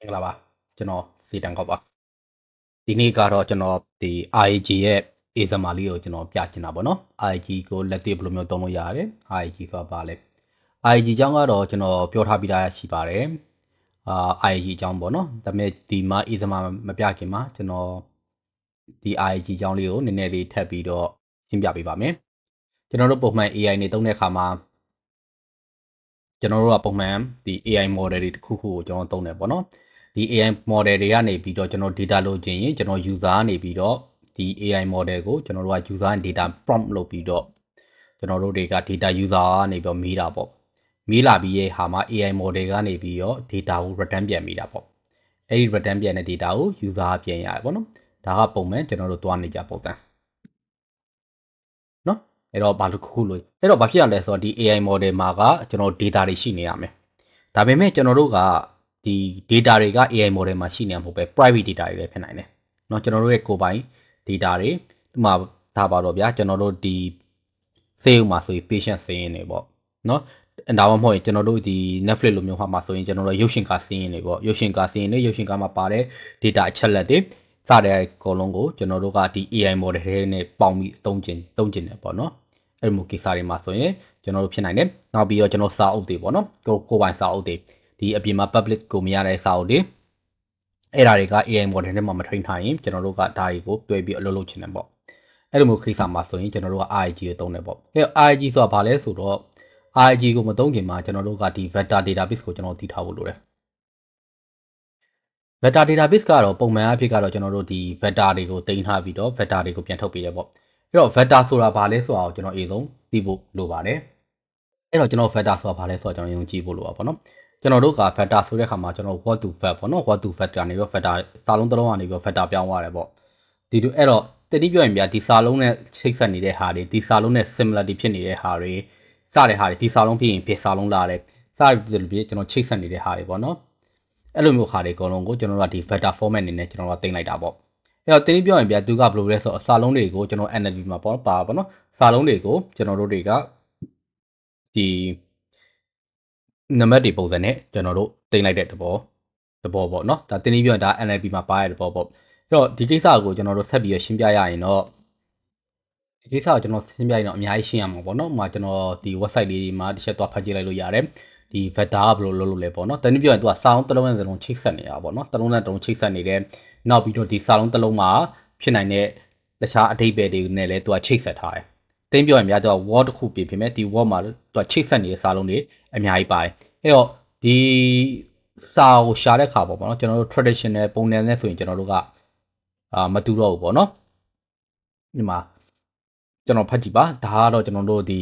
မင်္ဂလာပါကျွန်တော်စီတန်ကောက်ပါဒီနေ့ကတော့ကျွန်တော်ဒီ IG ရဲ့ ASMR လေးကိုကျွန်တော်ပြချင်တာပေါ့နော် IG ကိုလက်တွေ့ဘယ်လိုမျိုးသုံးလို့ရလဲ IG ဆိုတာဘာလဲ IG အကြောင်းကတော့ကျွန်တော်ပြောထားပြီးသားရှိပါတယ်အာ IG အကြောင်းပေါ့နော်ဒါပေမဲ့ဒီမှာ ASMR မပြခင်မှာကျွန်တော်ဒီ IG အကြောင်းလေးကိုနည်းနည်းလေးထပ်ပြီးတော့ရှင်းပြပေးပါမယ်ကျွန်တော်တို့ပုံမှန် AI နေသုံးတဲ့အခါမှာကျွန်တော်တို့ကပုံမှန်ဒီ AI model တွေတစ်ခုခုကိုကျွန်တော်သုံးတယ်ပေါ့နော် ဒီ AI model တွေကနေပြီးတော့ကျွန်တော် data လိုချင်ရင်ကျွန်တော် user ကနေပြီးတော့ဒီ AI model ကိုကျွန်တော်တို့က user data prompt လုပ်ပြီးတော့ကျွန်တော်တို့တွေက data user ကနေပြီးတော့မေးတာပေါ့မေးလာပြီးရဲ့ဟာမှာ AI model ကနေပြီးတော့ data ကို return ပြန်မိတာပေါ့အဲ့ဒီ return ပြန်တဲ့ data ကို user ပြန်ရတယ်ပေါ့နော်ဒါကပုံမှန်ကျွန်တော်တို့တွားနေကြပုံစံနော်အဲ့တော့ဘာလို့ခုခုလို့အဲ့တော့ဘာဖြစ်ရလဲဆိုတော့ဒီ AI model မှာကကျွန်တော် data တွေရှိနေရမယ်ဒါပေမဲ့ကျွန်တော်တို့က ဒီ data တွေက AI model မှာရှိနေမှာမဟုတ်ပဲ private data တွေလည်းဖြစ်နိုင်တယ်เนาะကျွန်တော်တို့ရဲ့ကိုယ်ပိုင် data တွေဒီမှာဒါပါတော့ဗျာကျွန်တော်တို့ဒီစေးဥမှာဆိုရင် patient စင်းရင်တွေပေါ့เนาะဒါမှမဟုတ်ရင်ကျွန်တော်တို့ဒီ Netflix လိုမျိုးဟာမှာဆိုရင်ကျွန်တော်တို့ရုပ်ရှင်ကားစင်းရင်တွေပေါ့ရုပ်ရှင်ကားစင်းရင်တွေရုပ်ရှင်ကားမှာပါတဲ့ data အချက်လက်တွေစတဲ့အကုန်လုံးကိုကျွန်တော်တို့ကဒီ AI model တွေနဲ့ပေါင်းပြီးသုံးကျင်သုံးကျင်တယ်ပေါ့နော်အဲ့လိုကိစ္စတွေမှာဆိုရင်ကျွန်တော်တို့ဖြစ်နိုင်တယ်နောက်ပြီးတော့ကျွန်တော်စာအုပ်တွေပေါ့နော်ကိုကိုပိုင်စာအုပ်တွေ ဒီအပြင်မှာ public ကိုမရတဲ့စာအုပ်တွေအဲ့ဒါတွေက AI model နဲ့မှမ train ထားရင်ကျွန်တော်တို့ကဒါတွေကိုတွဲပြီးအလုပ်လုပ်ချင်တယ်ပေါ့အဲ့လိုမျိုးကိစ္စမှာဆိုရင်ကျွန်တော်တို့က RIG ကိုသုံးတယ်ပေါ့အဲ့ RIG ဆိုတာဘာလဲဆိုတော့ RIG ကိုမသုံးခင်မှာကျွန်တော်တို့ကဒီ vector database ကိုကျွန်တော်တည်ထားဖို့လိုတယ် vector database ကတော့ပုံမှန်အဖြစ်ကတော့ကျွန်တော်တို့ဒီ vector တွေကိုတင်ထားပြီးတော့ vector တွေကိုပြန်ထုတ်ပေးတယ်ပေါ့အဲ့တော့ vector ဆိုတာဘာလဲဆိုတာကိုကျွန်တော်အရင်ဆုံးသိဖို့လိုပါတယ်အဲ့တော့ကျွန်တော် vector ဆိုတာဘာလဲဆိုတာကျွန်တော်ယုံကြည်ဖို့လိုပါပေါ့နော် ကျွန်တော်တို့က vector ဆိုတဲ့ခါမှာကျွန်တော် what to vec ပေါ့နော် what to vec ကနေပြီး vector စာလုံးတစ်လုံးကနေပြီး vector ပြောင်းသွားတယ်ပေါ့ဒီလိုအဲ့တော့တတိပြောရင်ဗျာဒီစာလုံးနဲ့ချိတ်ဆက်နေတဲ့ဟာတွေဒီစာလုံးနဲ့ similarity ဖြစ်နေတဲ့ဟာတွေစတဲ့ဟာတွေဒီစာလုံးဖြစ်ရင်ဖြစ်စာလုံးလာတယ်စတဲ့လိုပြကျွန်တော်ချိတ်ဆက်နေတဲ့ဟာတွေပေါ့နော်အဲ့လိုမျိုးဟာတွေအကုန်လုံးကိုကျွန်တော်တို့ကဒီ vector format အနေနဲ့ကျွန်တော်တို့တင်လိုက်တာပေါ့အဲ့တော့တင်းပြောရင်ဗျာသူကဘယ်လိုလဲဆိုတော့စာလုံးတွေကိုကျွန်တော် NLP မှာပေါ့ပါပါနော်စာလုံးတွေကိုကျွန်တော်တို့တွေကဒီ နံပါတ်တွေပုံစံနဲ့ကျွန်တော်တို့တင်လိုက်တဲ့တဘောတဘောပေါ့နော်ဒါတင်းပြောရင်ဒါ NLP မှာပါရတဲ့တဘောပေါ့အဲ့တော့ဒီကိစ္စကိုကျွန်တော်တို့ဆက်ပြီးရှင်းပြရရင်တော့ဒီကိစ္စကိုကျွန်တော်ရှင်းပြရင်တော့အများကြီးရှင်းရမှာပေါ့နော်။ဥပမာကျွန်တော်ဒီ website လေးဒီမှာတစ်ချက်သွားဖတ်ကြည့်လိုက်လို့ရတယ်။ဒီ vector ကဘယ်လိုလုပ်လို့လဲပေါ့နော်။တနည်းပြောရင်သူကစာလုံးတစ်လုံးနဲ့တစ်လုံးချိတ်ဆက်နေတာပေါ့နော်။တစ်လုံးနဲ့တစ်လုံးချိတ်ဆက်နေတယ်။နောက်ပြီးတော့ဒီစာလုံးတစ်လုံးမှာဖြစ်နိုင်တဲ့တခြားအဓိပ္ပာယ်တွေနဲ့လည်းသူကချိတ်ဆက်ထားတယ်။ တင်းပြောရင်များတော့ word တစ်ခုပြင်ဖြစ်မယ်ဒီ word မှာသူကချိတ်ဆက်နေတဲ့စာလုံးတွေအများကြီးပါတယ်။အဲ့တော့ဒီစာကိုရှာတဲ့ခါပေါ့ပေါ့နော်ကျွန်တော်တို့ traditional ပုံစံနဲ့ဆိုရင်ကျွန်တော်တို့ကအာမတူတော့ဘူးပေါ့နော်။ဒီမှာကျွန်တော်ဖတ်ကြည့်ပါဒါကတော့ကျွန်တော်တို့ဒီ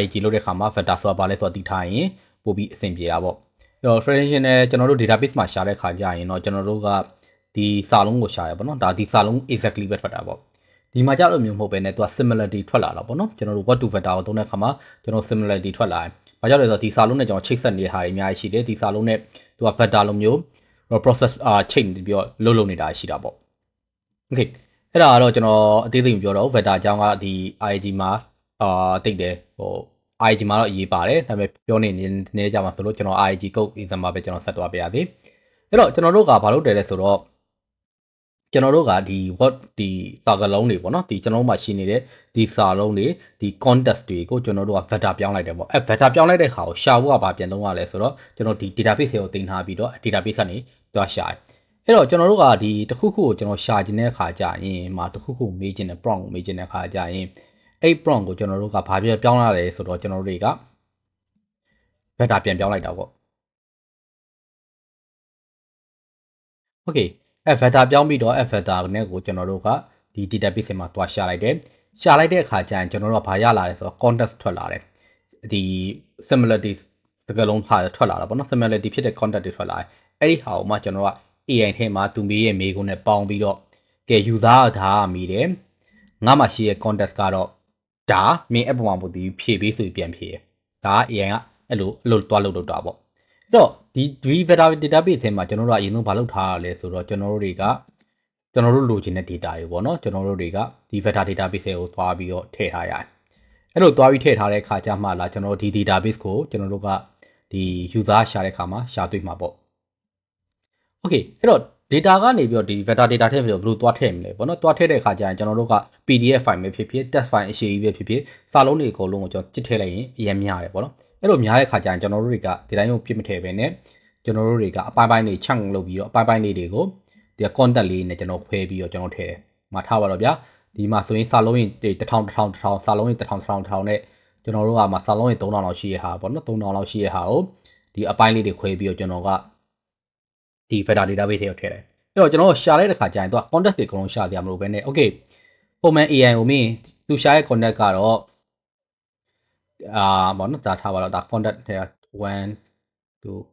IG လုပ်တဲ့ခါမှာ vector ဆိုတာဘာလဲဆိုတာသိထားရင်ပို့ပြီးအဆင်ပြေတာပေါ့အဲ့တော့ traditional ကျွန်တော်တို့ database မှာရှာတဲ့ခါကျရင်တော့ကျွန်တော်တို့ကဒီစာလုံးကိုရှာရပါတော့ဒါဒီစာလုံး exactly ပဲထွက်တာပေါ့ ဒီမှာကြလို့မျိုးမဟုတ်ပဲねသူက similarity ထွက်လာတာပေါ့နော်ကျွန်တော်တို့ what to vector ကိုသုံးတဲ့ခါမှာကျွန်တော် similarity ထွက်လာတယ်ဘာကြောင့်လဲဆိုတော့ဒီစာလုံးနဲ့ကျွန်တော်ချိတ်ဆက်နေတဲ့ဟာတွေအများကြီးရှိတယ်ဒီစာလုံးနဲ့သူက vector လိုမျိုး process အာချိန်ပြီးတော့လှုပ်လှုပ်နေတာရှိတာပေါ့ okay အဲ့ဒါကတော့ကျွန်တော်အသေးစိတ်မပြောတော့ဘူး vector အကြောင်းကဒီ IG မှာအာတိတ်တယ်ဟို IG မှာတော့အရေးပါတယ်ဒါပေမဲ့ပြောနေနေကြမှာဆိုလို့ကျွန်တော် IG code exam မှာပဲကျွန်တော်ဆက်သွားပြရသေးအဲ့တော့ကျွန်တော်တို့ကဘာလုပ်တယ်လဲဆိုတော့ ကျွန်တော်တို့ကဒီ what ဒီစာကလုံးတွေပေါ့နော်ဒီကျွန်တော်တို့မှာရှိနေတဲ့ဒီစာလုံးတွေဒီ context တွေကိုကျွန်တော်တို့က vector ပြောင်းလိုက်တယ်ပေါ့အဲ vector ပြောင်းလိုက်တဲ့ခါကိုရှာဖို့ကဘာပြန်လုံးရလဲဆိုတော့ကျွန်တော်ဒီ database တွေကိုတင်ထားပြီးတော့ database ကနေသွားရှာတယ်အဲ့တော့ကျွန်တော်တို့ကဒီတစ်ခုခုကိုကျွန်တော်ရှာခြင်းတဲ့အခါကျရင်မှာတစ်ခုခုမေးခြင်းတဲ့ prompt ကိုမေးခြင်းတဲ့အခါကျရင်အဲ့ prompt ကိုကျွန်တော်တို့ကဘာပြပြောင်းလာလဲဆိုတော့ကျွန်တော်တို့တွေက vector ပြန်ပြောင်းလိုက်တာပေါ့ okay အဲ vector ပြောင်းပြီးတော့ vector နဲ့ကိုကျွန်တော်တို့ကဒီ database မှာတွားရှာလိုက်တယ်ရှာလိုက်တဲ့အခါကျရင်ကျွန်တော်တို့ကဘာရလာလဲဆိုတော့ context ထွက်လာတယ်ဒီ similarity စကားလုံးဟာထွက်လာတာပေါ့နော် similarity ဖြစ်တဲ့ context တွေထွက်လာတယ်အဲ့ဒီဟာကိုမှကျွန်တော်က AI ထဲမှာသူမေးရဲ့မေးခွန်းနဲ့ပေါင်းပြီးတော့ကဲ user ကဒါကမေးတယ်ငါမှရှိရဲ့ context ကတော့ဒါမင်းအပေါ်မှာပို့ပြီးဖြည့်ပေးဆိုပြီးပြန်ဖြည့်တယ်ဒါက AI ကအဲ့လိုအဲ့လိုတွားလို့လုပ်တာပေါ့အဲ့တော့ ဒီဒီ vector database ထဲမှာကျွန်တော်တို့ကအရင်ဆုံးမလုပ်ထားရလဲဆိုတော့ကျွန်တော်တို့တွေကကျွန်တော်တို့လိုချင်တဲ့ data တွေပေါ့နော်ကျွန်တော်တို့တွေကဒီ vector database ကိုသွားပြီးတော့ထည့်ထားရတယ်အဲ့လိုသွားပြီးထည့်ထားတဲ့အခါကျမှလာကျွန်တော်တို့ဒီ database ကိုကျွန်တော်တို့ကဒီ user ရှာတဲ့အခါမှာရှာတွေ့မှာပေါ့ okay အဲ့တော့ data ကနေပြီးတော့ဒီ vector data ထည့်ပြီးတော့ဘယ်လိုသွားထည့်မလဲပေါ့နော်သွားထည့်တဲ့အခါကျရင်ကျွန်တော်တို့က PDF file ပဲဖြစ်ဖြစ် text file အရှိကြီးပဲဖြစ်ဖြစ်စာလုံးတွေအကုန်လုံးကိုကျွန်တော်တစ်ထည့်လိုက်ရင်အရင်များတယ်ပေါ့နော် အဲ့လိုများတဲ့အခါကျရင်ကျွန်တော်တို့တွေကဒီတိုင်းကိုပြစ်မထည့်ပဲနဲ့ကျွန်တော်တို့တွေကအပိုင်းပိုင်းတွေ chunk လုပ်ပြီးတော့အပိုင်းပိုင်းလေးတွေကိုဒီ content လေးနဲ့ကျွန်တော်ခွဲပြီးတော့ကျွန်တော်ထည့်တယ်မှာထားပါတော့ဗျာဒီမှာဆိုရင်စာလုံးရင်1000 1000 1000စာလုံးရင်1000 1000 1000နဲ့ကျွန်တော်တို့ကမှာစာလုံးရင်3000လောက်ရှိရဟာပေါ့နော်3000လောက်ရှိရဟာကိုဒီအပိုင်းလေးတွေခွဲပြီးတော့ကျွန်တော်ကဒီ vector database ထဲကိုထည့်တယ်အဲ့တော့ကျွန်တော်ရှာလိုက်တဲ့ခါကျရင်သူက context တွေအကုန်လုံးရှာကြမလို့ပဲね okay ပုံမှန် AI ကိုမင်းသူရှာရဲ့ context ကတော့ အာဘောနော်ဒါထားပါတော့ဒါ context ထဲ1 2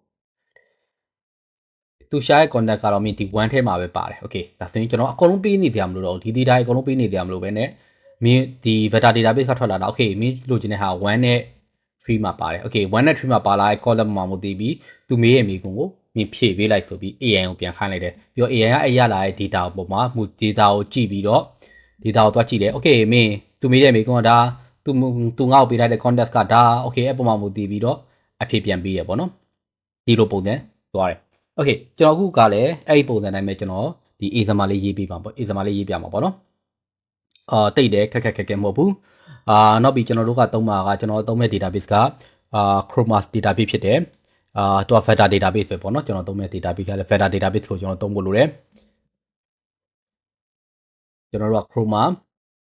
သူရှာရဲ့ contact ကတော့မင်းဒီ1ထဲမှာပဲပါတယ် okay ဒါဆိုရင်ကျွန်တော်အကုန်လုံးပေးနေကြမလို့တော့ဒီ data အကုန်လုံးပေးနေကြမလို့ပဲねမင်းဒီ vector database ကထွက်လာတာ okay မင်းလိုချင်တဲ့ဟာ1နဲ့3မှာပါတယ် okay 1နဲ့3မှာပါလာတဲ့ column မှာမသိပြီးသူမေးရဲ့မိကုံကိုမြင်ဖြည့်ပေးလိုက်ဆိုပြီး AI ကိုပြန်ခိုင်းလိုက်တယ်ပြီးတော့ AI ကအဲ့ရလာတဲ့ data ပုံမှာမူ data ကိုကြည့်ပြီးတော့ data ကိုတွားကြည့်တယ် okay မင်းသူမေးတဲ့မိကုံကဒါ သူသူငါ့ကိုပေးလိုက်တဲ့ context ကဒါ okay အဲ့ပုံမှာမူတည်ပြီးတော့အဖြေပြန်ပေးရပေါ့နော်ဒီလိုပုံစံသွားတယ် okay ကျွန်တော်အခုကလည်းအဲ့ဒီပုံစံတိုင်းပဲကျွန်တော်ဒီ A ဇမာလေးရေးပေးပါပေါ့ A ဇမာလေးရေးပြမှာပေါ့နော်အာတိတ်တယ်ခက်ခက်ခက်ခက်မဟုတ်ဘူးအာနောက်ပြီးကျွန်တော်တို့ကသုံးမှာကကျွန်တော်သုံးမဲ့ database ကအာ Chromas database ဖြစ်တယ်အာတော့ vector database ပဲပေါ့နော်ကျွန်တော်သုံးမဲ့ database ကလည်း vector database ကိုကျွန်တော်သုံးဖို့လိုတယ်ကျွန်တော်တို့က Chroma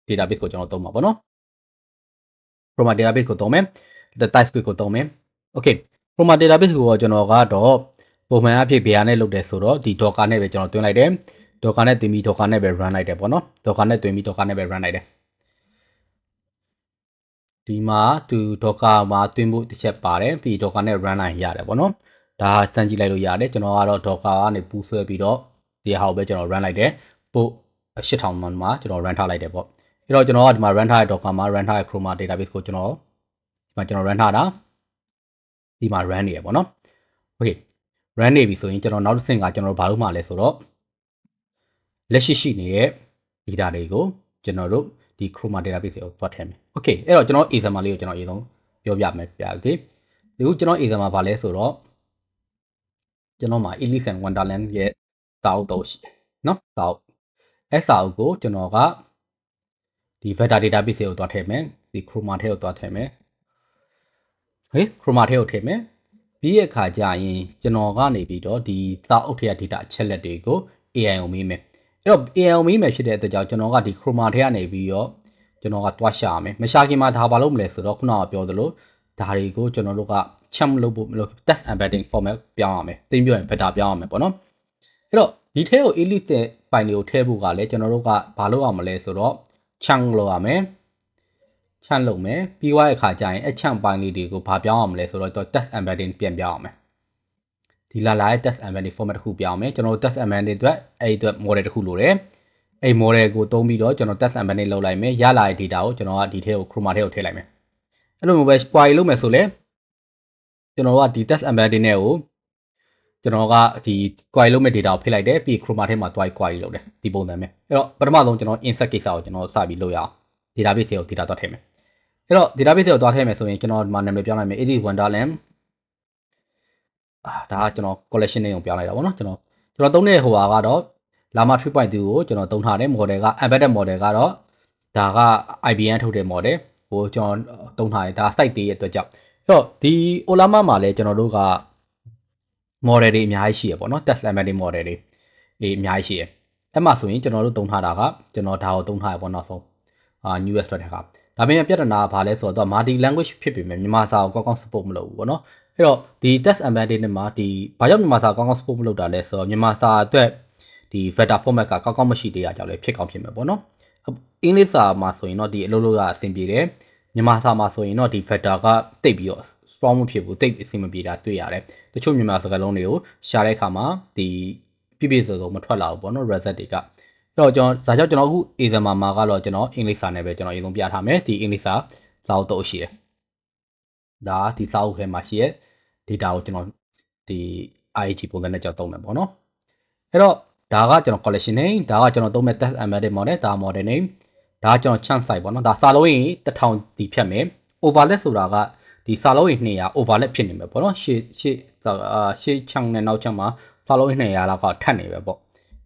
database ကိုကျွန်တော်သုံးမှာပေါ့နော် Chroma database ကိုသုံးမယ် the type script ကိုသုံးမယ် okay Chroma database ကိုကျွန်တော်ကတော့ပုံမှန်အဖြစ်ဘယ်ဟာနဲ့လုပ်တယ်ဆိုတော့ဒီ Docker နဲ့ပဲကျွန်တော်တွင်းလိုက်တယ် Docker နဲ့တင်ပြီး Docker နဲ့ပဲ run လိုက်တယ်ပေါ့နော် Docker နဲ့တွင်းပြီး Docker နဲ့ပဲ run လိုက်တယ်ဒီမှာသူ Docker မှာတွင်းဖို့တစ်ချက်ပါတယ်ပြီး Docker နဲ့ run လိုက်ရတယ်ပေါ့နော်ဒါစမ်းကြည့်လိုက်လို့ရတယ်ကျွန်တော်ကတော့ Docker ကနေပူးဆွဲပြီးတော့ဒီဟာကိုပဲကျွန်တော် run လိုက်တယ်ပို့8000မှာကျွန်တော် run ထားလိုက်တယ်ပေါ့ အဲ့တော့ကျွန်တော်ကဒီမှာ run ထားတဲ့ Docker မှာ run ထားတဲ့ Chroma database ကိုကျွန်တော်ဒီမှာကျွန်တော် run ထားတာဒီမှာ run နေရပေါ့နော် okay run နေပြီဆိုရင်ကျွန်တော်နောက်တစ်ဆင့်ကကျွန်တော်ဘာလုပ်မှလဲဆိုတော့လက်ရှိရှိနေတဲ့ data တွေကိုကျွန်တော်တို့ဒီ Chroma database ကိုသွားထည့်မယ်။ Okay အဲ့တော့ကျွန်တော် example လေးကိုကျွန်တော်အရင်ဆုံးပြောပြမယ်ပြတယ်။ဒီခုကျွန်တော် example ဘာလဲဆိုတော့ကျွန်တော်မှာ Elise and Wonderland ရဲ့စာအုပ်တော့ရှိတယ်နော်။စာအုပ်အဲ့စာအုပ်ကိုကျွန်တော်က ဒီ vector database ကိုသွားထည့်မယ်။ဒီ Chroma ထဲကိုသွားထည့်မယ်။ဟေး Chroma ထဲကိုထည့်မယ်။ပြီးရဲ့ခါကျရင်ကျွန်တော်ကနေပြီးတော့ဒီစာအုပ်ထဲက data အချက်လက်တွေကို AI ကိုမေးမယ်အဲ့တော့ AI ကိုမေးမယ်ဖြစ်တဲ့အတွက်ကြောင့်ကျွန်တော်ကဒီ Chroma ထဲကနေပြီးတော့ကျွန်တော်ကတွားရှာမယ်မရှာခင်မှာဒါဘာလုပ်မလဲဆိုတော့ခုနကပြောသလိုဒါတွေကိုကျွန်တော်တို့က chunk လုပ်ဖို့မလို့ test embedding format ပြောင်းရမယ်သိပြောရင် better ပြောင်းရမယ်ပေါ့နော်အဲ့တော့ဒီထဲကို elite တဲ့ file တွေကိုထည့်ဖို့ကလည်းကျွန်တော်တို့ကဘာလုပ်အောင်မလဲဆိုတော့ chunk လုပ်ရမယ်ချန့်လုပ်မယ်ပြီးသွားတဲ့အခါကျရင်အချန့်ပိုင်းလေးတွေကိုဘာပြောင်းအောင်မလဲဆိုတော့ test embedding ပြန်ပြောင်းအောင်မယ်ဒီလာလာရဲ့ test embedding format တစ်ခုပြောင်းမယ်ကျွန်တော် test embedding အတွက်အဲ့ဒီအတွက် model တစ်ခုလိုတယ်အဲ့ model ကိုသုံးပြီးတော့ကျွန်တော် test embedding လုပ်လိုက်မယ်ရလာတဲ့ data ကိုကျွန်တော်ကဒီထဲကို chroma ထဲကိုထည့်လိုက်မယ်အဲ့လိုမျိုးပဲ query လုပ်မယ်ဆိုလဲကျွန်တော်ကဒီ test embedding နဲ့ကို ကျွန်တော်ကဒီ query လုပ်မဲ့ data ကိုဖိလိုက်တယ်ပြီး chroma ထဲမှာ query query လုပ်တယ်ဒီပုံစံပဲအဲ့တော့ပထမဆုံးကျွန်တော် insert ကိစ္စကိုကျွန်တော်စပြီးလုပ်ရအောင် database ကို data သွားထည့်မယ်အဲ့တော့ database ကိုသွားထည့်မယ်ဆိုရင်ကျွန်တော်ဒီမှာနာမည်ပြောင်းလိုက်မယ်80 wonderland အာဒါကကျွန်တော် collection name ကိုပြောင်းလိုက်တာပေါ့နော်ကျွန်တော်ကျွန်တော်သုံးတဲ့ဟိုဟာကတော့ Llama 3.2ကိုကျွန်တော်သုံးထားတဲ့ model က embedded model ကတော့ဒါက IBM ထုတ်တဲ့ model ဟိုကျွန်တော်သုံးထားတယ်ဒါ site တည်းရဲ့အတွက်ကြောင့်အဲ့တော့ဒီ Olama မှာလည်းကျွန်တော်တို့က model တွေအများကြီးရှိရပေါ့နော် test embedded model တွေအေးအများကြီးရှိရအဲ့မှာဆိုရင်ကျွန်တော်တို့သုံးထားတာကကျွန်တော်ဒါကိုသုံးထားရပေါ့နောက်ဆုံးအာ newest တဲ့ခါဒါပေမဲ့ပြဿနာကဘာလဲဆိုတော့ multi language ဖြစ်ပေမဲ့မြန်မာစာကိုကောင်းကောင်း support မလုပ်ဘူးပေါ့နော်အဲ့တော့ဒီ test embedding နဲ့မှာဒီဘာကြောင့်မြန်မာစာကောင်းကောင်း support မလုပ်တာလဲဆိုတော့မြန်မာစာအတွက်ဒီ vector format ကကောင်းကောင်းမရှိသေးတာကြောင့်လည်းဖြစ်ကောင်းဖြစ်မှာပေါ့နော်အင်္ဂလိပ်စာမှာဆိုရင်တော့ဒီအလုပ်လုပ်ရအဆင်ပြေတယ်မြန်မာစာမှာဆိုရင်တော့ဒီ vector ကတိတ်ပြီးတော့ strong မဖြစ်ဘူးတိတ်အဆင်မပြေတာတွေ့ရတယ်တချို့မြန်မာစကားလုံးတွေကိုရှာတဲ့အခါမှာဒီပြည့်ပြည့်စုံစုံမထွက်လာဘူးပေါ့နော် result တွေကတော့ကျွန်တော်ဒါကြောင့်ကျွန်တော်အခု exam မှာကတော့ကျွန်တော်အင်္ဂလိပ်စာနဲ့ပဲကျွန်တော်အရင်ဆုံးပြထားမယ်ဒီအင်္ဂလိပ်စာစာအုပ်တော့ရှိတယ်ဒါဒီစာအုပ်ထဲမှာရှိရဲ့ data ကိုကျွန်တော်ဒီ IAG ပုံစံနဲ့ကျွန်တော်သုံးမယ်ပေါ့နော်အဲ့တော့ဒါကကျွန်တော် collection name ဒါကကျွန်တော်သုံးမဲ့ test embedded model ဒါ model name ဒါကကျွန်တော် chunk size ပေါ့နော်ဒါစာလုံးရင်1000ဒီဖြတ်မယ် overlap ဆိုတာက ဒီစာလုံးရင်200 overlap ဖြစ်နေမှာပေါ့နော်ရှေ့ရှေ့အာရှေ့ chunk နဲ့နောက် chunk မှာစာလုံး200လောက်ကထပ်နေပဲပေါ့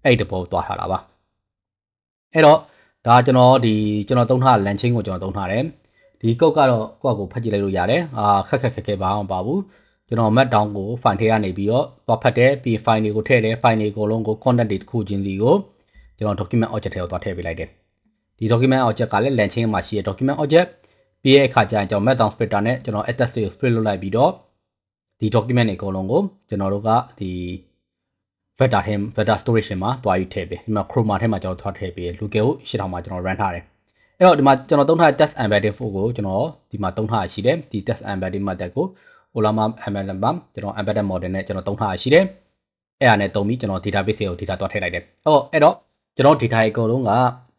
အဲ့ဒီတဘောသွားထားတာပါအဲ့တော့ဒါကျွန်တော်ဒီကျွန်တော်သုံးထားလန်ချင်းကိုကျွန်တော်သုံးထားတယ်ဒီကုတ်ကတော့ကိုယ့်ကိုဖတ်ကြည့်လိုက်လို့ရတယ်အာခက်ခက်ခက်ခဲဘာမှမပါဘူးကျွန်တော် mat down ကို file ထဲကနေပြီးတော့သွားဖတ်တယ်ပြီး file တွေကိုထည့်တယ် file တွေအကုန်လုံးကို content တွေတစ်ခုချင်းစီကိုကျွန်တော် document object ထဲကိုသွားထည့်ပေးလိုက်တယ်ဒီ document object ကလည်း lens ချင်းမှာရှိတဲ့ document object ပြီးရဲ့အခါကျရင်ကျွန်တော် mat down splitter နဲ့ကျွန်တော် attach တွေကို split လုပ်လိုက်ပြီးတော့ဒီ document တွေအကုန်လုံးကိုကျွန်တော်တို့ကဒီ vector ထဲ vector storage ထဲမှာတွားယူထည့်ပေးဒီမှာ chroma ထဲမှာကျွန်တော်ထွားထည့်ပေး local ကို8000မှာကျွန်တော် run ထားတယ်အဲ့တော့ဒီမှာကျွန်တော်သုံးထားတဲ့ test embedding 4ကိုကျွန်တော်ဒီမှာသုံးထားရှိတယ်ဒီ test embedding method ကို Olama MLM မှာကျွန်တော် embedded model နဲ့ကျွန်တော်သုံးထားရှိတယ်အဲ့ဒါနဲ့သုံးပြီးကျွန်တော် database ကို data တွားထည့်လိုက်တယ်ဟုတ်အဲ့တော့ကျွန်တော် data အကုန်လုံးက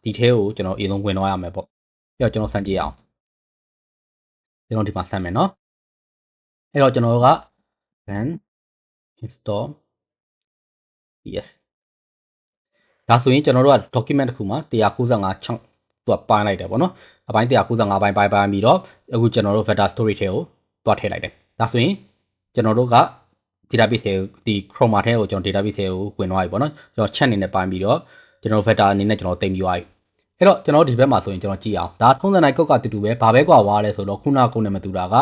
ဒီထဲကိုကျွန်တော်အရင်ဆုံးဝင်သွားရမယ်ပေါ့ပြီးတော့ကျွန်တော်စမ်းကြည့်အောင် ကျွန်တော်ဒီမှာစမ်းမယ်နော်အဲ့တော့ကျွန်တော်က then install yes ဒါဆိုရင်ကျွန်တော်တို့က document တစ်ခုမှာ195 chunk သူကပိုင်းလိုက်တယ်ပေါ့နော်အပိုင်း195ပိုင်းပိုင်းပိုင်းပြီးတော့အခုကျွန်တော်တို့ vector story ထဲကိုတွားထည့်လိုက်တယ်ဒါဆိုရင်ကျွန်တော်တို့က database ထဲဒီ chroma ထဲကိုကျွန်တော် database ထဲကိုဝင်သွားပြီပေါ့နော်ကျွန်တော် chat အနေနဲ့ပိုင်းပြီးတော့ကျွန်တော် vector အနေနဲ့ကျွန်တော်တင်ပြီးသွားပြီ အဲ့တော့ကျွန်တော်ဒီဘက်မှာဆိုရင်ကျွန်တော်ကြည့်အောင်ဒါထုံးစံတိုင်းကုတ်ကတူတူပဲဘာပဲကွာဝါလဲဆိုတော့ခုနကုန်းနဲ့မတူတာက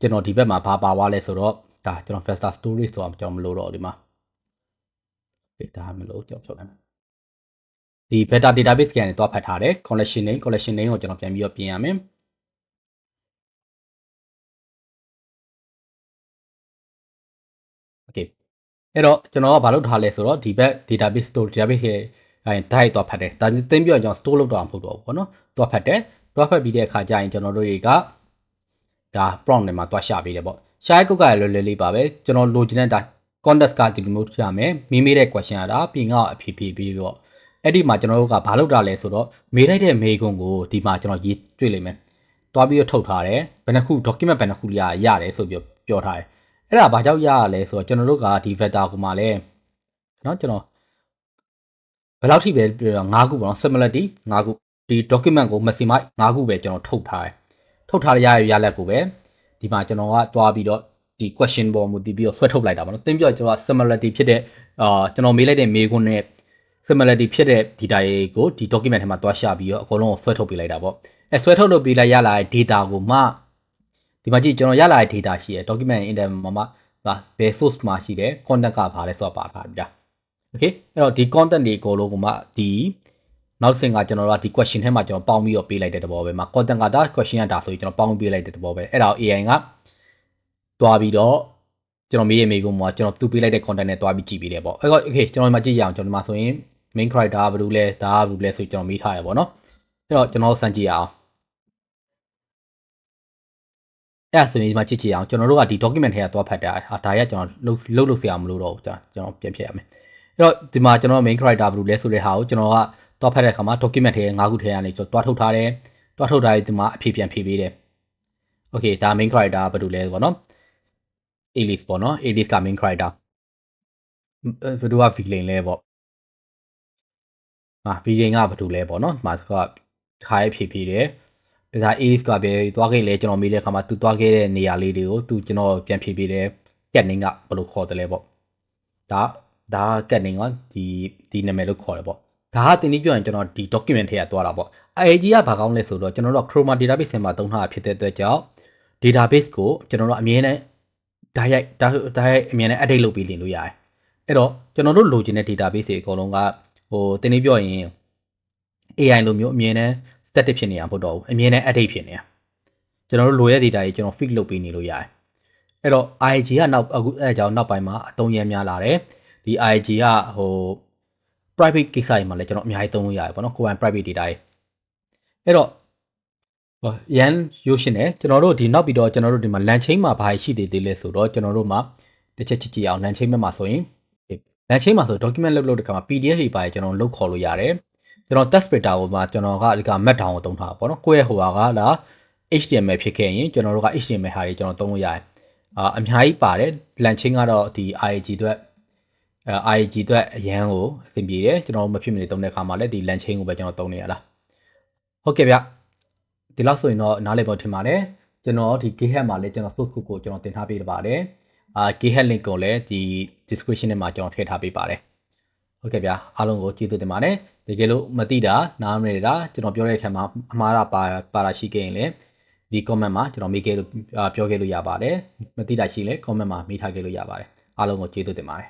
ကျွန်တော်ဒီဘက်မှာဘာပါဝါလဲဆိုတော့ဒါကျွန်တော် vector story ဆိုတာကျွန်တော်မလို့တော့ဒီမှာ data မလို့ကျွန်တော်ဖြုတ်လိုက်မယ်ဒီ beta database ကနေတော့ဖတ်ထားတယ် collection name collection name ကိုကျွန်တော်ပြန်ပြီးတော့ပြင်ရမယ် okay အဲ့တော့ကျွန်တော်ကဘာလုပ်ထားလဲဆိုတော့ဒီဘက် database store database ရဲ့ အဲ diet တော့ဖတ်တယ်ဒါသိပြီးတော့ကျွန်တော် store လုပ်တော့မဟုတ်တော့ဘူးပေါ့နော်တော့ဖတ်တယ်တော့ဖတ်ပြီးတဲ့အခါကျရင်ကျွန်တော်တို့တွေကဒါ prompt တွေမှာတွားရှာပေးတယ်ပေါ့ရှားကုတ်ကလည်းလွယ်လွယ်လေးပါပဲကျွန်တော်လိုချင်တဲ့ဒါ context ကဒီလိုမျိုးပြမယ်မိမိတဲ့ question ကဒါပြင်ကအဖြေဖြေပြီးတော့အဲ့ဒီမှာကျွန်တော်တို့ကဘာလုပ်တာလဲဆိုတော့မေးလိုက်တဲ့မေးခွန်းကိုဒီမှာကျွန်တော်ရေးတွေ့လိမ့်မယ်တွားပြီးတော့ထုတ်ထားတယ်ဘယ်နှခု document ဘယ်နှခုလေးရတယ်ဆိုပြီးပြောထားတယ်အဲ့ဒါဘာကြောင့်ရရလဲဆိုတော့ကျွန်တော်တို့ကဒီ vector ကိုမှလည်းเนาะကျွန်တော် ဘယ်လောက်ထိပဲပြော9ခုပေါ့နော် similarity 9ခုဒီ document ကို maximize 9ခုပဲကျွန်တော်ထုတ်ထားတယ်ထုတ်ထားရရရလက်ကိုပဲဒီမှာကျွန်တော်ကတွားပြီးတော့ဒီ question ပေါ်မူတည်ပြီးတော့ဆွဲထုတ်လိုက်တာပေါ့နော်တင်းပြောကျွန်တော်က similarity ဖြစ်တဲ့အာကျွန်တော်မေးလိုက်တဲ့မေးခွန်းနဲ့ similarity ဖြစ်တဲ့ data တွေကိုဒီ document ထဲမှာတွားရှာပြီးတော့အကုန်လုံးကိုဆွဲထုတ်ပေးလိုက်တာပေါ့အဲဆွဲထုတ်လုပ်ပေးလိုက်ရလာတဲ့ data ကိုမှဒီမှာကြည့်ကျွန်တော်ရလာတဲ့ data ရှိရယ် document index မှာမှဒါဘယ် source မှာရှိတယ် content ကဘာလဲဆိုတာပါထားပြီလား okay အဲ့တော့ဒီ content တွေအကုန်လုံးကိုမှဒီနောက်ဆင်ကကျွန်တော်တို့ကဒီ question ထဲမှာကျွန်တော်ပေါင်းပြီးတော့ပေးလိုက်တဲ့သဘောပဲမှာ content ကဒါ question ကဒါဆိုရင်ကျွန်တော်ပေါင်းပေးလိုက်တဲ့သဘောပဲအဲ့ဒါကို AI ကတွားပြီးတော့ကျွန်တော်မေးရမေးကုန်မှာကျွန်တော်သူပေးလိုက်တဲ့ content နဲ့တွားပြီးကြည့်ပေးတယ်ပေါ့အဲ့တော့ okay ကျွန်တော်ဒီမှာကြည့်ရအောင်ကျွန်တော်ဒီမှာဆိုရင် main character ကဘာလို့လဲဒါကဘာလို့လဲဆိုကျွန်တော်မေးထားရပေါ့နော်အဲ့တော့ကျွန်တော်စမ်းကြည့်ရအောင်အဲ့ဒါဆိုရင်ဒီမှာကြည့်ကြည့်အောင်ကျွန်တော်တို့ကဒီ document ထဲကသွားဖတ်တာဟာဒါရကျွန်တော်လှုပ်လှုပ်လို့ဆရာမလို့တော့ဘူးကျွန်တော်ပြန်ဖြည့်ရမယ် အဲ့တော့ဒီမှာကျွန်တော် main character ဘာလို့လဲဆိုတဲ့ဟာကိုကျွန်တော်ကသွားဖတ်တဲ့အခါမှာ document ထဲက၅ခုထဲကနေကျွန်တော်တွားထုတ်ထားတယ်တွားထုတ်ထားပြီးဒီမှာအဖြေပြန်ဖြေပေးတယ် okay ဒါ main character ဘာလို့လဲပေါ့နော် Alice ပေါ့နော် Alice က main character ဘယ်သူက villain လဲပေါ့ဟာဗီဂင်ကဘာတူလဲပေါ့နော်ဒီမှာကခါရဖြည့်ဖြည့်တယ်ဒါက Ace ကပဲသွားခဲ့လဲကျွန်တော်မေးတဲ့အခါမှာသူသွားခဲ့တဲ့နေရာလေးတွေကိုသူကျွန်တော်ပြန်ဖြည့်ပေးတယ်ကက်နင်းကဘယ်လိုခေါ်တယ်လဲပေါ့ဒါ ဒါကက်နင်းကဒီဒီနာမည်လို့ခေါ်တယ်ပေါ့ဒါကတင်ပြီးပြောရင်ကျွန်တော်ဒီ document ထဲကသွားတာပေါ့ IAG ကဘာကောင်းလဲဆိုတော့ကျွန်တော်တို့ Chroma database ထဲမှာသုံးထားတာဖြစ်တဲ့အတွက်ကြောင့် database ကိုကျွန်တော်တို့အမြဲတမ်းဓာတ်ရိုက်ဓာတ်ရိုက်အမြဲတမ်း update လုပ်ပြီးလင်လို့ရတယ်အဲ့တော့ကျွန်တော်တို့လိုချင်တဲ့ database တွေအကုန်လုံးကဟိုတင်းနေပြောရင် AI လိုမျိုးအမြင်နဲ့ static ဖြစ်နေတာမဟုတ်တော့ဘူးအမြင်နဲ့ update ဖြစ်နေတာကျွန်တော်တို့လိုရတဲ့ data ကြီးကျွန်တော် feed လုပ်ပေးနေလို့ရတယ်အဲ့တော့ IG ကနောက်အခုအဲအကြောင်းနောက်ပိုင်းမှာအသုံးရများလာတယ် ဒီ IG ကဟို private ကိစ္စတွေမှာလည်းကျွန်တော်အများကြီးသုံးလို့ရတယ်ပေါ့နော်ကိုယ်ပိုင် private data တွေအဲ့တော့ဟိုရန်ရိုးရှင်တယ်ကျွန်တော်တို့ဒီနောက်ပြီးတော့ကျွန်တော်တို့ဒီမှာ LAN chain မှာဘာရှိသေးသေးလဲဆိုတော့ကျွန်တော်တို့မှာတစ်ချက်ချစ်ကြည့်အောင် LAN chain မှာဆိုရင်လန်ချင်းမှာဆို document လုပ်လို့တခါမှာ PDF တွေပါတယ်ကျွန်တော်လုတ်ခေါ်လို့ရတယ်ကျွန်တော် test splitter ကိုမှကျွန်တော်ကဒီက mat down ကိုသုံးထားပါပေါ့နော်ကိုယ့်ရဲ့ဟိုဟာကလာ HTML ဖြစ်ခဲ့ရင်ကျွန်တော်တို့က HTML ဟာတွေကျွန်တော်သုံးလို့ရတယ်အာအများကြီးပါတယ်လန်ချင်းကတော့ဒီ IAG အတွက်အဲ IAG အတွက်အရန်ကိုအဆင်ပြေတယ်ကျွန်တော်မဖြစ်မနေသုံးတဲ့အခါမှာလည်းဒီလန်ချင်းကိုပဲကျွန်တော်သုံးနေရတာဟုတ်ကဲ့ဗျဒီလောက်ဆိုရင်တော့နားလည်ပေါ်ထင်ပါတယ်ကျွန်တော်ဒီ GitHub မှာလည်းကျွန်တော် source code ကိုကျွန်တော်တင်ထားပေးပါတယ်အာ GitHub link ကိုလည်းဒီ description ထဲမှာကျွန်တော်ထည့်ထားပေးပါတယ်ဟုတ်ကဲ့ဗျာအားလုံးကိုကျေးဇူးတင်ပါတယ်တကယ်လို့မသိတာနားမလည်တာကျွန်တော်ပြောတဲ့အထက်မှာအမှားတာပါပါတာရှိခဲ့ရင်လည်းဒီ comment မှာကျွန်တော်မေးခဲ့လို့ပြောခဲ့လို့ရပါတယ်မသိတာရှိရင်လည်း comment မှာမေးထားခဲ့လို့ရပါတယ်အားလုံးကိုကျေးဇူးတင်ပါတယ်